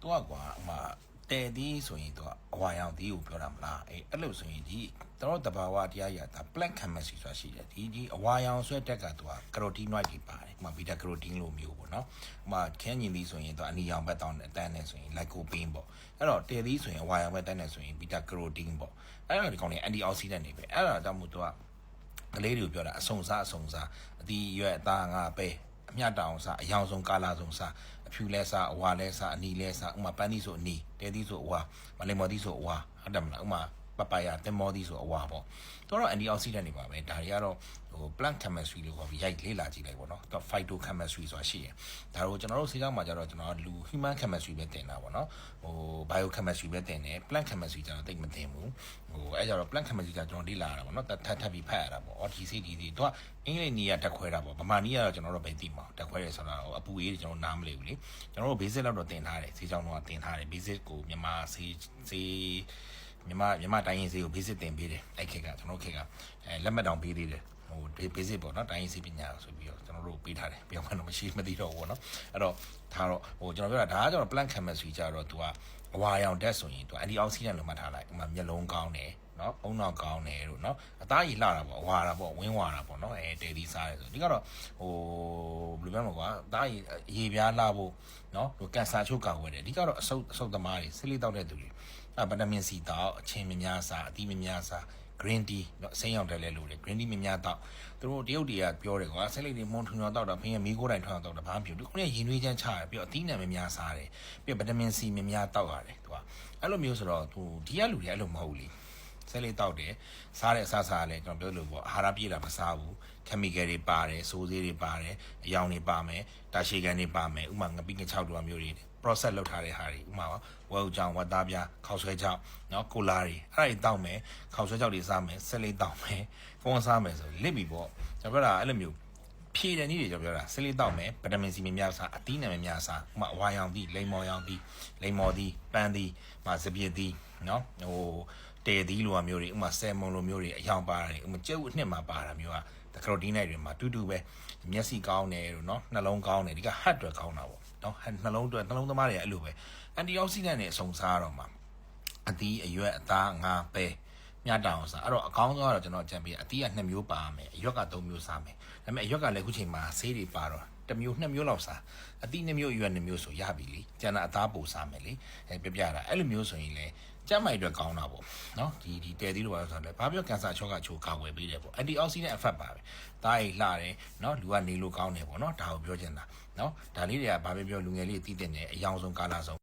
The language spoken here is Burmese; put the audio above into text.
သူကကွာဟိုမှာတဲသီးဆိုရင်သူကအဝါရောင်သီးကိုပြောတာမလားအေးအဲ့လိုဆိုရင်ဒီတော့တဘာဝတရားရတာ black chemistry ဆိုတာရှိတယ်ဒီဒီအဝါရောင်ဆွဲတက်ကသူက carotenoid တွေပါတယ်ဟိုမှာ beta carotene လို့မျိုးပေါ့နော်ဟိုမှာခင်းညင်သီးဆိုရင်သူအနီရောင်ဘက်တောင်းတဲ့အတန်းနဲ့ဆိုရင် lycopene ပေါ့အဲ့တော့တဲသီးဆိုရင်အဝါရောင်ဘက်တန်းနဲ့ဆိုရင် beta carotene ပေါ့အဲ့တော့ဒီကောင်တွေ antioxidant တွေပဲအဲ့ဒါကြောင့်မို့သူကကလေးတွေကိုပြောတာအစုံစားအစုံစားအဒီရွက်အသားငါပဲ အမျှတောင်စားအယောင်ဆုံးကာလာဆုံးစားအဖြူလဲစားအဝါလဲစားအနီလဲစားဥမာပန်းသီးဆိုအနီတဲသီးဆိုအဝါမလိမ္မော်သီးဆိုအဝါဟုတ်တယ်မလားဥမာ ပပယာတင်မောသီးဆိုအဝါပေါ့တော့အန်တီအောက်ဆီဒန့်တွေပါပဲဒါတွေကတော့ဟို plant chemistry လို့ခေါ်ပြီးရိုက်လေ့လာကြည့်လိုက်ပေါ့နော်တော့ phytochemistry ဆိုတာရှိရင်ဒါတို့ကျွန်တော်တို့ဆေးကြောင်းမှာကျတော့ကျွန်တော်လူ human chemistry ပဲတင်တာပေါ့နော်ဟို biochemistry ပဲတင်တယ် plant chemistry ကျတော့တိတ်မတင်ဘူးဟိုအဲကြတော့ plant chemistry ကကျွန်တော်လေ့လာရတာပေါ့နော်ထပ်ထပ်ပြီးဖတ်ရတာပေါ့အော်ဒီစိဒီဒီတော့အင်္ဂလိပ်နီးကတက်ခွဲတာပေါ့ဗမာနီးကတော့ကျွန်တော်တို့ပဲသိမှာတက်ခွဲတယ်ဆိုတာဟိုအပူအေးကျွန်တော်နားမလည်ဘူးလေကျွန်တော်တို့ basic လောက်တော့တင်ထားတယ်ဆေးကြောင်းတော့တင်ထားတယ် basic ကိုမြန်မာဆေးဆေး မြန်မာမြန်မာတိုင်းရင်ဆေးကို basic တင်ပေးတယ်အဲ့ခက်ကကျွန်တော်ခက်ကအဲလက်မှတ်တောင်ပေးသေးတယ်ဟို basic ပေါ့နော်တိုင်းရင်ဆေးပညာဆိုပြီးတော့ကျွန်တော်တို့ပေးထားတယ်ပြောမှတော့မရှိမသိတော့ဘူးပေါ့နော်အဲ့တော့ဒါတော့ဟိုကျွန်တော်ပြောတာဒါကကျွန်တော် plant chemistry ကြတော့ तू ကအဝါရောင်တက်ဆိုရင် तू antioxidant လို့မှတ်ထားလိုက်ဥမာမျက်လုံးကောင်းတယ်နော်အုံနောက်ကောင်းတယ်လို့နော်အသားကြီးလှတာပေါ့အဝါတာပေါ့ဝင်းဝါတာပေါ့နော်အဲတဲသီးစားတယ်ဆိုဒီကတော့ဟိုဘယ်လိုပြောမလဲကွာအသားကြီးအရေပြားလှဖို့နော်ဟိုကင်ဆာချို့ကာဝယ်တယ်ဒီကတော့အဆုတ်အဆုတ်သမားတွေဆေးလေးတောက်တဲ့သူတွေအဲ ဗီတာမင်စီတောက်အချင်းမများစားအသီးမများစား green tea နော်အစိမ်းရောင်တက်လဲလို့လေ green tea များများတောက်သူတို့တရုတ်တွေကပြောတယ်ကွာဆက်လက်တွေမွန်ထွန်တော်တောက်တာဖင်ရမီးကိုးတိုင်ထွန်တော်တောက်တာဘာမှမဖြစ်ဘူးဒီခုနကရင်သွေးချမ်းချရတယ်ပြီးတော့အသီးနှံများများစားတယ်ပြီးတော့ဗီတာမင်စီများများတောက်ရတယ်သူကအဲ့လိုမျိုးဆိုတော့သူဒီကလူတွေအဲ့လိုမဟုတ်ဘူးလေ ဆက်လေးတောက်တယ်စားတဲ့အစားစားလည်းကျွန်တော်ပြောလို့ပေါ့အာဟာရပြည့်တာမစားဘူးခမီကယ်တွေပါတယ်စိုးသေးတွေပါတယ်အယောင်တွေပါမယ်တာရှည်ကန်တွေပါမယ်ဥမာငပိငချောက်တို့မျိုးတွေ process လုပ်ထားတဲ့ဟာတွေဥမာဝဲဥကြောင်ဝတ်သားပြားခောက်ဆွဲကြောက်နော်ကိုလာတွေအဲ့ဒါတွေတောက်မယ်ခောက်ဆွဲကြောက်တွေစားမယ်ဆက်လေးတောက်မယ်ကုန်းစားမယ်ဆိုလစ်ပြီပေါ့ကျွန်တော်ပြောတာအဲ့လိုမျိုးဖြည့်တဲ့နည်းတွေကျွန်တော်ပြောတာဆက်လေးတောက်မယ်ဗီတာမင်စီများများစားအသီးနှံများများစားဥမာအဝါရောင်သီးလိမ္မော်ရောင်သီးလိမ္မော်သီးပန်းသီးမာစပြည့်သီးနော်ဟို တဲသီးလိုဟာမျိုးတွေဥမာဆယ်မုံလိုမျိုးတွေအယောင်ပါတယ်ဥမာကျုပ်အနှစ်မှာပါတာမျိုးကတကရိုတီနိုက်တွေမှာတူတူပဲမျက်စိကောင်းတယ်လို့နော်နှလုံးကောင်းတယ်ဒီကဟတ်တွေကောင်းတာပေါ့နော်ဟတ်နှလုံးတွေနှလုံးသမားတွေအဲ့လိုပဲအန်တီအောက်ဆီဒန့်တွေအစုံစားတော့မှာအသီးအရွက်အသားငါပဲမြတ်တောင်စားအဲ့တော့အကောင်းဆုံးကတော့ကျွန်တော်ကြံပြီးအသီးက2မျိုးပါမယ်အရွက်က3မျိုးစားမယ်ဒါပေမဲ့အရွက်ကလည်းအခုချိန်မှာဆေးတွေပါတော့ တစ်မျိုးနှစ်မျိုးလောက်စားအသီးနှစ်မျိုးအရွက်နှစ်မျိုးဆိုရပြီလေကျန်တာအသားပိုစားမယ်လေအဲပြပြတာအဲ့လိုမျိုးဆိုရင်လေကျန်းမာရေးအတွက်ကောင်းတာပေါ့နော်ဒီဒီတဲသီးလိုပါဆိုတော့ဘာပြောကင်ဆာချောကချိုကာဝယ်ပေးတယ်ပေါ့အန်တီအောက်ဆီဒန့်အဖက်ပါပဲဒါအိလှတယ်နော်လူကနေလို့ကောင်းတယ်ပေါ့နော်ဒါကိုပြောချင်တာနော်ဒါလေးတွေကဘာပဲပြောလူငယ်လေးတည်တင်တယ်အယောင်ဆုံးကာလာဆုံး